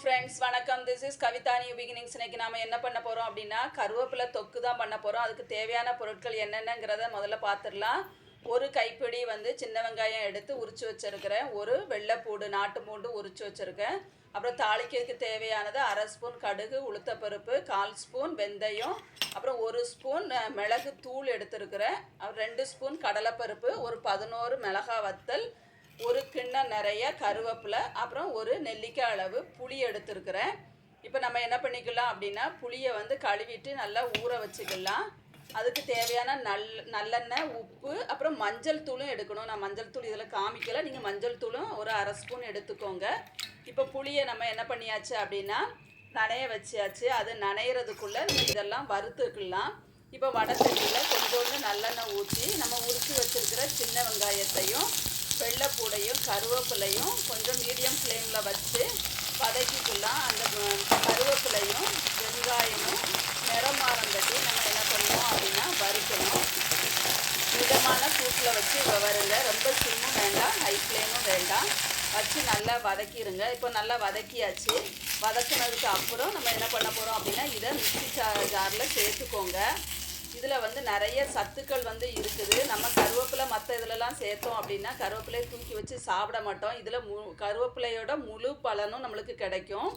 Friends வணக்கம். This is Kavitha. New beginnings இன்னைக்கு நாம என்ன பண்ண போறோம் அப்படின்னா கருவேப்பிலை தொக்கு தான் பண்ண போறோம். அதுக்கு தேவையான பொருட்கள் என்னென்னங்கிறத முதல்ல பார்த்துடலாம். ஒரு கைப்பிடி வந்து சின்ன வெங்காயம் எடுத்து உரிச்சு வச்சிருக்கிறேன். ஒரு வெள்ளைப்பூடு நாட்டு பூண்டு உரிச்சு வச்சிருக்கேன். அப்புறம் தாளிக்கிறதுக்கு தேவையானது அரை ஸ்பூன் கடுகு உளுத்தப்பருப்பு கால் ஸ்பூன் வெந்தயம். அப்புறம் ஒரு ஸ்பூன் மிளகு தூள் எடுத்திருக்கிறேன். அப்புறம் ரெண்டு ஸ்பூன் கடலைப்பருப்பு ஒரு பதினோரு மிளகா வத்தல் ஒரு கிண்ணம் நிறைய கருவேப்பிலை அப்புறம் ஒரு நெல்லிக்காய் அளவு புளி எடுத்துருக்குறேன். இப்போ நம்ம என்ன பண்ணிக்கலாம் அப்படின்னா புளியை வந்து கழுவிட்டு நல்லா ஊற வச்சுக்கலாம். அதுக்கு தேவையான நல் நல்லெண்ணெய் உப்பு அப்புறம் மஞ்சள் தூளும் எடுக்கணும். நான் மஞ்சள் தூள் இதில் காமிக்கல. நீங்கள் மஞ்சள் தூளும் ஒரு அரை ஸ்பூன் எடுத்துக்கோங்க. இப்போ புளியை நம்ம என்ன பண்ணியாச்சு அப்படின்னா நனைய வச்சியாச்சு அது நனையிறதுக்குள்ளே நீங்கள் இதெல்லாம் வறுத்துக்கலாம். இப்போ வடச்சட்டியில் கொஞ்சோண்டு நல்லெண்ணெய் ஊற்றி நம்ம உரிச்சு வச்சுருக்கிற சின்ன வெங்காயத்தையும் வெள்ளைப்பூடையும் கருவேப்பிலையும் கொஞ்சம் மீடியம் ஃப்ளேமில் வச்சு வதக்கிக்கலாம். அந்த கருவேப்பிலையும் வெங்காயமும் நிறம் மாறந்தட்டி நம்ம என்ன பண்ணுவோம் அப்படின்னா வறுக்கணும். மிதமான சூட்டில் வச்சு இப்போ வருங்க. ரொம்ப சிம்மும் வேண்டாம். ஹை ஃப்ளேமும் வேண்டாம். வச்சு நல்லா வதக்கிடுங்க இப்போ நல்லா வதக்கியாச்சு. வதக்கினதுக்கு அப்புறம் நம்ம என்ன பண்ண போகிறோம் அப்படின்னா இதை மிக்சி ஜா ஜாரில் சேர்த்துக்கோங்க. வந்து நிறைய சத்துக்கள் வந்து இருக்குது. நம்ம கருவேப்பிலை மற்ற இதிலலாம் சேர்த்தோம் அப்படின்னா கருவேப்பிலையை தூக்கி வச்சு சாப்பிட மாட்டோம். இதில் மு கருவேப்பிலையோட முழு பலனும் நம்மளுக்கு கிடைக்கும்.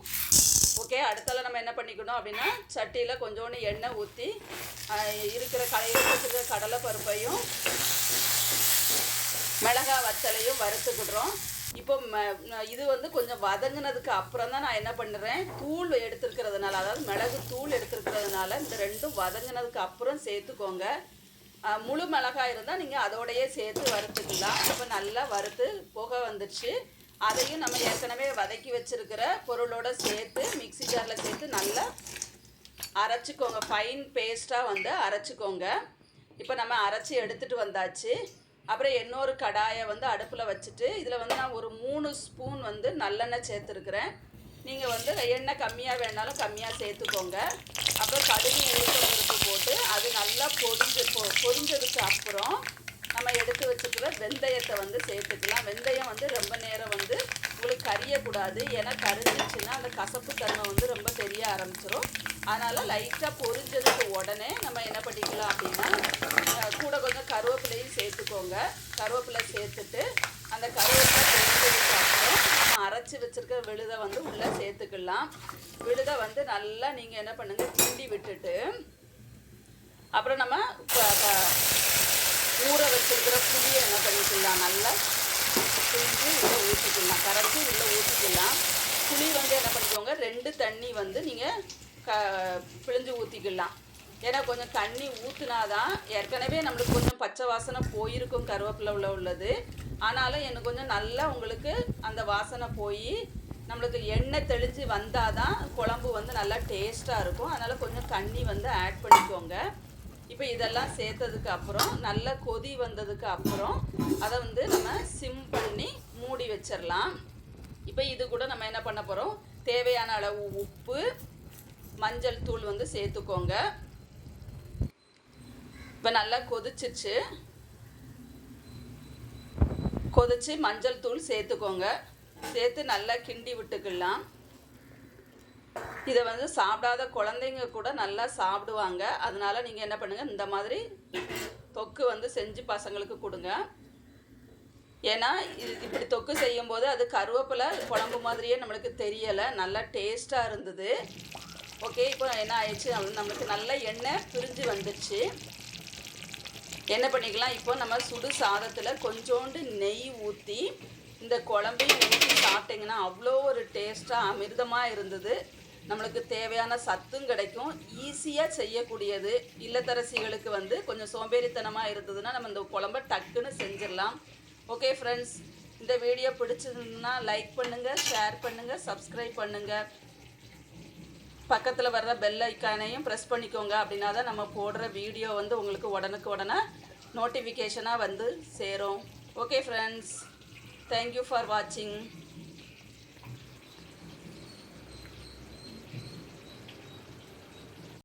ஓகே அடுத்தால நம்ம என்ன பண்ணிக்கணும் அப்படின்னா சட்டியில் கொஞ்சோண்டு எண்ணெய் ஊற்றி இருக்கிற கடையில் வச்சுருக்கிற கடலை பருப்பையும் மிளகா வத்தலையும் வறுத்துக்கிடுறோம். இப்போ ம- இது வந்து கொஞ்சம் வதங்கினதுக்கு அப்புறம் தான் நான் என்ன பண்ணுறேன் தூள் எடுத்துருக்கிறதுனால அதாவது மிளகு தூள் எடுத்துருக்கிறதுனால இந்த ரெண்டும் வதங்கினதுக்கு அப்புறம் சேர்த்துக்கோங்க. முழு மிளகாய் இருந்தால் நீங்கள் அதோடையே சேர்த்து வறுத்துக்கலாம். இப்போ நல்லா வறுத்து புகை வந்துடுச்சு அதையும் நம்ம ஏற்கனவே வதக்கி வச்சுருக்கிற பொருளோட சேர்த்து மிக்ஸி ஜாரில் சேர்த்து நல்லா அரைச்சிக்கோங்க. ஃபைன் பேஸ்ட்டாக வந்து அரைச்சிக்கோங்க. இப்போ நம்ம அரைச்சி எடுத்துகிட்டு வந்தாச்சு. அப்புறம் இன்னொரு கடாயை வந்து அடுப்பில் வச்சுட்டு இதில் வந்து நான் ஒரு மூணு ஸ்பூன் வந்து நல்லெண்ணெய் சேர்த்துருக்குறேன். நீங்கள் வந்து எண்ணெய் கம்மியாக வேணாலும் கம்மியாக சேர்த்துக்கோங்க. அப்புறம் கடுகு உளுத்தம்பருப்பு போட்டு அது நல்லா பொரிஞ்சு பொ பொரிஞ்சதுக்கு அப்புறம் நம்ம எடுத்து வச்சுக்கிற வெந்தயத்தை வந்து சேர்த்துக்கலாம். வெந்தயம் வந்து ரொம்ப நேரம் வந்து உங்களுக்கு கரியக்கூடாது. ஏன்னா கரிஞ்சிச்சுன்னா அந்த கசப்பு தன்மை வந்து ரொம்ப தெரிய ஆரம்பிச்சிடும் அதனால் லைட்டாக பொரிஞ்சதுக்கு உடனே நம்ம என்ன பண்ணிக்கலாம் அப்படின்னா கூட கொஞ்சம் கருவேப்பிலையும் சேர்த்துக்கோங்க. கருவேப்பிலை சேர்த்துட்டு அந்த கருவேப்பிலை பொரிஞ்சதுக்கு அப்புறம் நம்ம அரைச்சி வச்சிருக்க விழுதை வந்து உள்ளே சேர்த்துக்கலாம். விழுதை வந்து நல்லா நீங்கள் என்ன பண்ணுங்கள் கிண்டி விட்டுட்டு அப்புறம் நம்ம ஊற வச்சிருக்கிற புளியை என்ன பண்ணிக்கலாம் நல்லா பிழிஞ்சு உள்ளே ஊற்றிக்கலாம் கரைச்சி உள்ளே ஊற்றிக்கலாம் புளி வந்து என்ன பண்ணிக்கோங்க ரெண்டு தண்ணி வந்து நீங்கள் க பிழிஞ்சு ஊற்றிக்கலாம் ஏன்னா கொஞ்சம் தண்ணி ஊற்றுனாதான் ஏற்கனவே நம்மளுக்கு கொஞ்சம் பச்சை வாசனை போயிருக்கும் கருவேப்பிலை உள்ள உள்ளது. ஆனாலும் எனக்கு கொஞ்சம் நல்லா உங்களுக்கு அந்த வாசனை போய் நம்மளுக்கு எண்ணெய் தெளிஞ்சு வந்தால் தான் குழம்பு வந்து நல்லா டேஸ்ட்டாக இருக்கும். அதனால் கொஞ்சம் தண்ணி வந்து ஆட் பண்ணிக்கோங்க. இப்போ இதெல்லாம் சேர்த்ததுக்கு அப்புறம் நல்ல கொதி வந்ததுக்கு அப்புறம் அதை வந்து நம்ம சிம் பண்ணி மூடி வச்சிடலாம் இப்போ இது கூட நம்ம என்ன பண்ண போகிறோம் தேவையான அளவு உப்பு மஞ்சள் தூள் வந்து சேர்த்துக்கோங்க. இப்போ நல்லா கொதிச்சிச்சு. கொதிச்சு மஞ்சள் தூள் சேர்த்துக்கோங்க. சேர்த்து நல்லா கிண்டி விட்டுக்கலாம். இதை வந்து சாப்பிடாத குழந்தைங்க கூட நல்லா சாப்பிடுவாங்க. அதனால நீங்கள் என்ன பண்ணுங்கள் இந்த மாதிரி தொக்கு வந்து செஞ்சு பசங்களுக்கு கொடுங்க. ஏன்னா இது இப்படி தொக்கு செய்யும்போது அது கருவேப்பிலை குழம்பு மாதிரியே நம்மளுக்கு தெரியலை நல்லா டேஸ்ட்டாக இருந்தது. ஓகே இப்போ என்ன ஆயிடுச்சு நம்மளுக்கு நல்ல எண்ணெய் பிரிஞ்சு வந்துடுச்சு. என்ன பண்ணிக்கலாம் இப்போ நம்ம சுடு சாதத்தில் கொஞ்சோண்டு நெய் ஊற்றி இந்த குழம்பையும் ஊற்றி சாப்பிட்டிங்கன்னா அவ்வளோ ஒரு டேஸ்ட்டாக அமிர்தமாக இருந்தது. நம்மளுக்கு தேவையான சத்தும் கிடைக்கும். ஈஸியாக செய்யக்கூடியது இல்லத்தரசிகளுக்கு வந்து கொஞ்சம் சோம்பேறித்தனமாக இருந்ததுன்னா நம்ம இந்த குழம்ப டக்குன்னு செஞ்சிடலாம். ஓகே ஃப்ரெண்ட்ஸ் இந்த வீடியோ பிடிச்சிருந்ததுன்னா லைக் பண்ணுங்கள் ஷேர் பண்ணுங்கள் சப்ஸ்கிரைப் பண்ணுங்கள் பக்கத்தில் வர்ற பெல் ஐக்கானையும் ப்ரெஸ் பண்ணிக்கோங்க அப்படின்னா தான் நம்ம போடுற வீடியோ வந்து உங்களுக்கு உடனுக்கு உடனே நோட்டிஃபிகேஷனாக வந்து சேரும். ஓகே ஃப்ரெண்ட்ஸ் தேங்க்யூ ஃபார் வாட்சிங்